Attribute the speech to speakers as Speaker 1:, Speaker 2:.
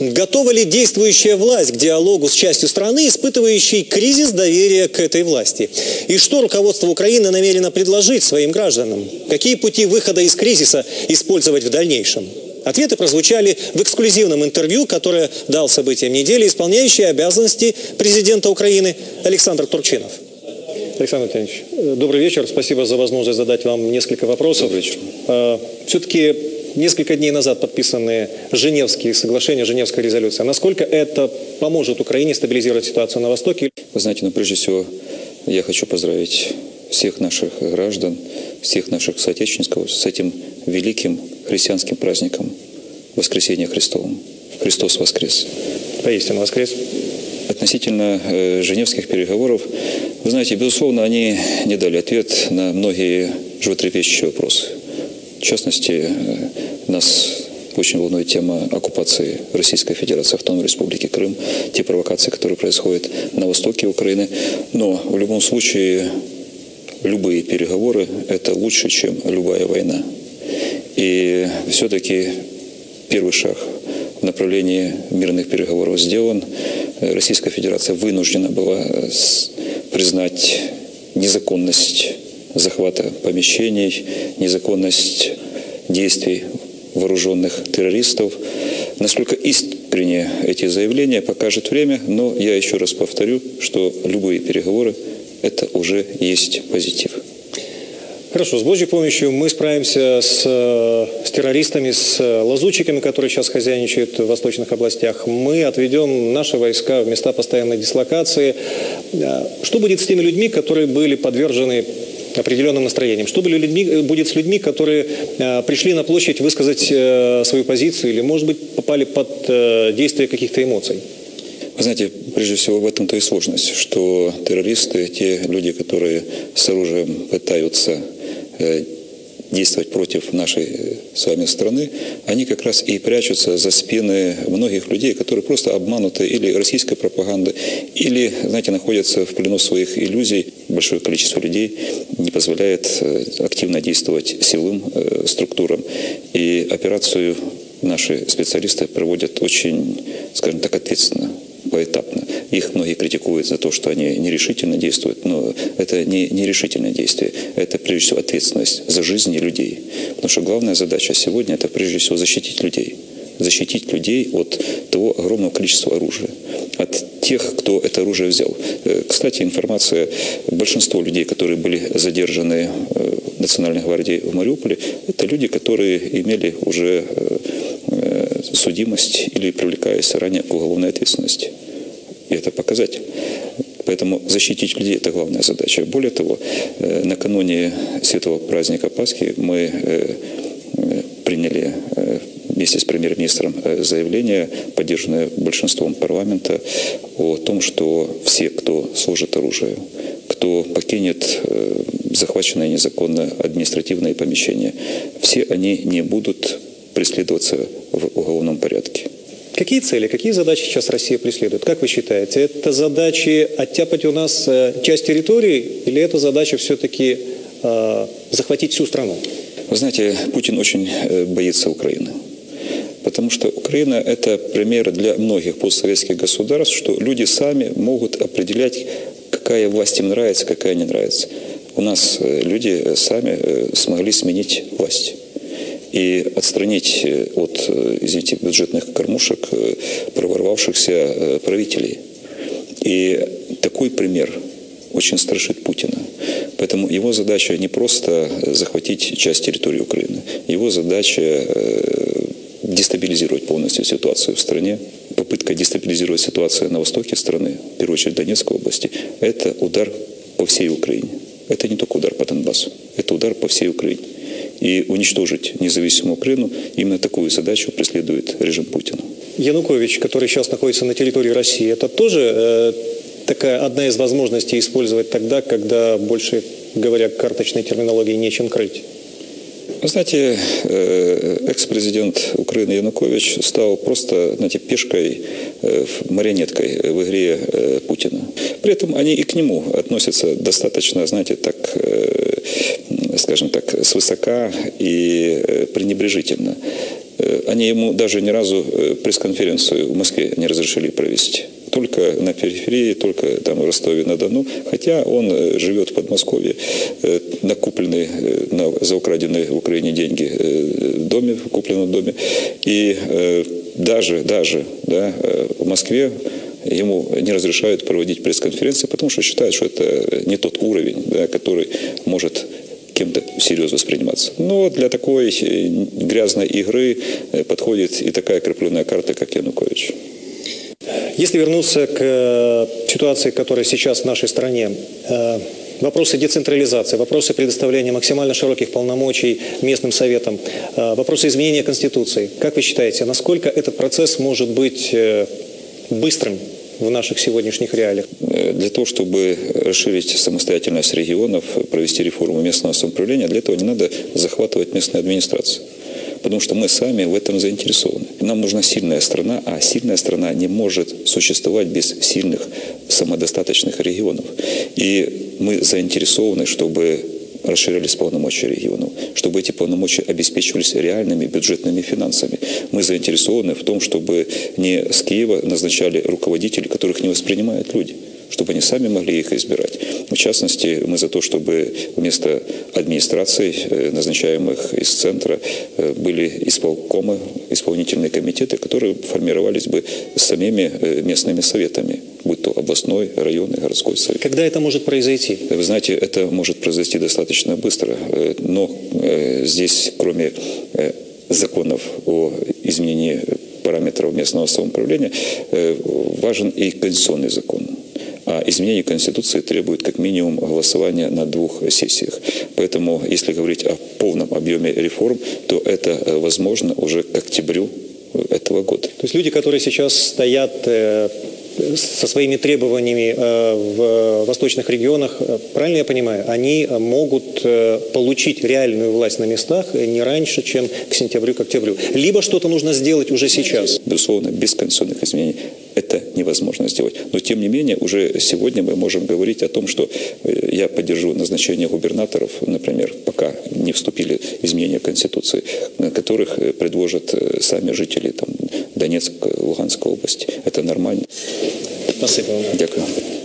Speaker 1: Готова ли действующая власть к диалогу с частью страны, испытывающей кризис доверия к этой власти? И что руководство Украины намерено предложить своим гражданам? Какие пути выхода из кризиса использовать в дальнейшем? Ответы прозвучали в эксклюзивном интервью, которое дал событиям недели исполняющий обязанности президента Украины Александр Турчинов. Александр Леонидович, добрый вечер. Спасибо за возможность задать вам несколько вопросов. Добрый вечер. А, Все-таки несколько дней назад подписанные Женевские соглашения, Женевская резолюция. Насколько это поможет Украине стабилизировать ситуацию на Востоке?
Speaker 2: Вы знаете, ну прежде всего я хочу поздравить всех наших граждан, всех наших соотечественников с этим великим христианским праздником Воскресения Христовым. Христос воскрес.
Speaker 1: Поистину воскрес.
Speaker 2: Относительно э, женевских переговоров, вы знаете, безусловно, они не дали ответ на многие животрепещущие вопросы. В частности, э, нас очень волнует тема оккупации Российской Федерации Автономной Республики Крым, те провокации, которые происходят на востоке Украины. Но в любом случае любые переговоры – это лучше, чем любая война. И все-таки первый шаг в направлении мирных переговоров сделан. Российская Федерация вынуждена была признать незаконность захвата помещений, незаконность действий вооруженных террористов. Насколько искренне эти заявления покажет время, но я еще раз повторю, что любые переговоры – это уже есть позитив.
Speaker 1: Хорошо, с Божьей помощью мы справимся с, э, с террористами, с лазутчиками, которые сейчас хозяйничают в восточных областях. Мы отведем наши войска в места постоянной дислокации. Э, что будет с теми людьми, которые были подвержены определенным настроением? Что людьми, будет с людьми, которые э, пришли на площадь высказать свою позицию или, может быть, попали под действие каких-то эмоций?
Speaker 2: Вы знаете, прежде всего в этом-то и сложность, что террористы, те люди, которые с оружием пытаются Э, действовать против нашей э, с вами страны, они как раз и прячутся за спины многих людей, которые просто обмануты или российской пропагандой, или, знаете, находятся в плену своих иллюзий. Большое количество людей не позволяет э, активно действовать силовым структурам. И операцию наши специалисты проводят очень, скажем так, ответственно поэтапно. Их многие критикуют за то, что они нерешительно действуют, но это не нерешительное действие, это прежде всего ответственность за жизни людей. Потому что главная задача сегодня – это прежде всего защитить людей защитить людей от того огромного количества оружия, тех, кто это оружие взял. Э, кстати, информация, большинство людей, которые были задержаны э, Национальной гвардией в Мариуполе, это люди, которые имели уже э, судимость или привлекаясь ранее к уголовной ответственности. И это показатель. Поэтому защитить людей – это главная задача. Более того, накануне святого праздника Пасхи мы приняли вместе с премьер-министром заявление, поддержанное большинством парламента, о том, что все, кто сложит оружие, кто покинет захваченное незаконно административное помещение, все они не будут преследоваться в уголовном порядке.
Speaker 1: Какие цели, какие задачи сейчас Россия преследует? Как вы считаете, это задачи оттяпать у нас э, часть территории или это задача все-таки э, захватить всю страну?
Speaker 2: Вы знаете, Путин очень э, боится Украины. Потому что Украина – это пример для многих постсоветских государств, что люди сами могут определять, какая власть им нравится, какая не нравится. У нас э, люди сами смогли сменить власть и отстранить э, от, э, извините, бюджетных кормушек э, проворвавшихся правителей. И такой пример очень страшит Путина. Поэтому его задача не просто захватить часть территории Украины. Его задача дестабилизировать полностью ситуацию в стране. Попытка дестабилизировать ситуацию на востоке страны, в первую очередь Донецкой области, это удар по всей Украине. Это не только удар по Донбассу, это удар по всей Украине и уничтожить независимую Украину. Именно такую задачу преследует режим Путина.
Speaker 1: Янукович, который сейчас находится на территории России, это тоже э, такая одна из возможностей использовать тогда, когда больше, говоря карточной терминологией, нечем крыть?
Speaker 2: Вы знаете, э, экс-президент Украины Янукович стал просто, знаете, пешкой, э, марионеткой в игре э, Путина. При этом они и к нему относятся достаточно, знаете, так, скажем так, свысока и пренебрежительно. они ему даже ни разу пресс-конференцию в Москве не разрешили провести только на периферии, только там в Ростове-на-Дону, хотя он э, живет в Подмосковье, э, на купленной, э, на, за украденные в Украине деньги в доме, в купленном доме. И даже, даже да, в Москве ему не разрешают проводить пресс-конференции, потому что считают, что это не тот уровень, да, который может кем-то серьезно восприниматься. Но для такой грязной игры подходит и такая крепленная карта, как Янукович.
Speaker 1: Если вернуться к э, ситуации, которая сейчас в нашей стране, э, вопросы децентрализации, вопросы предоставления максимально широких полномочий местным советам, э, вопросы изменения Конституции. Как вы считаете, насколько этот процесс может быть быстрым в наших сегодняшних реалиях?
Speaker 2: Для того, чтобы расширить самостоятельность регионов, провести реформу местного самоуправления, для этого не надо захватывать местные администрации потому что мы сами в этом заинтересованы. Нам нужна сильная страна, а сильная страна не может существовать без сильных самодостаточных регионов. И мы заинтересованы, чтобы расширялись полномочия регионов, чтобы эти полномочия обеспечивались реальными бюджетными финансами. Мы заинтересованы в том, чтобы не с Киева назначали руководителей, которых не воспринимают люди чтобы они сами могли их избирать. В частности, мы за то, чтобы вместо администраций, э, назначаемых из центра, э, были исполкомы, исполнительные комитеты, которые формировались бы самими э, местными советами, будь то областной, районный, городской совет.
Speaker 1: Когда это может произойти?
Speaker 2: Вы знаете, это может произойти достаточно быстро, но здесь, кроме законов о изменении параметров местного самоуправления, важен и конституционный закон. А изменение Конституции требует как минимум голосования на двух сессиях. Поэтому, если говорить о полном объеме реформ, то это э, возможно уже к октябрю этого года.
Speaker 1: То есть люди, которые сейчас стоят э, со своими требованиями э, в восточных регионах, правильно я понимаю, они могут получить реальную власть на местах не раньше, чем к сентябрю, к октябрю. Либо что-то нужно сделать уже сейчас.
Speaker 2: Безусловно, без конституционных изменений это невозможно сделать. Но тем не менее, уже сегодня мы можем говорить о том, что э, я поддержу назначение губернаторов, например, пока не вступили изменения Конституции, которых э, предложат э, сами жители там, Донецкой, Луганской области. Это нормально.
Speaker 1: Спасибо вам.
Speaker 2: Дякую.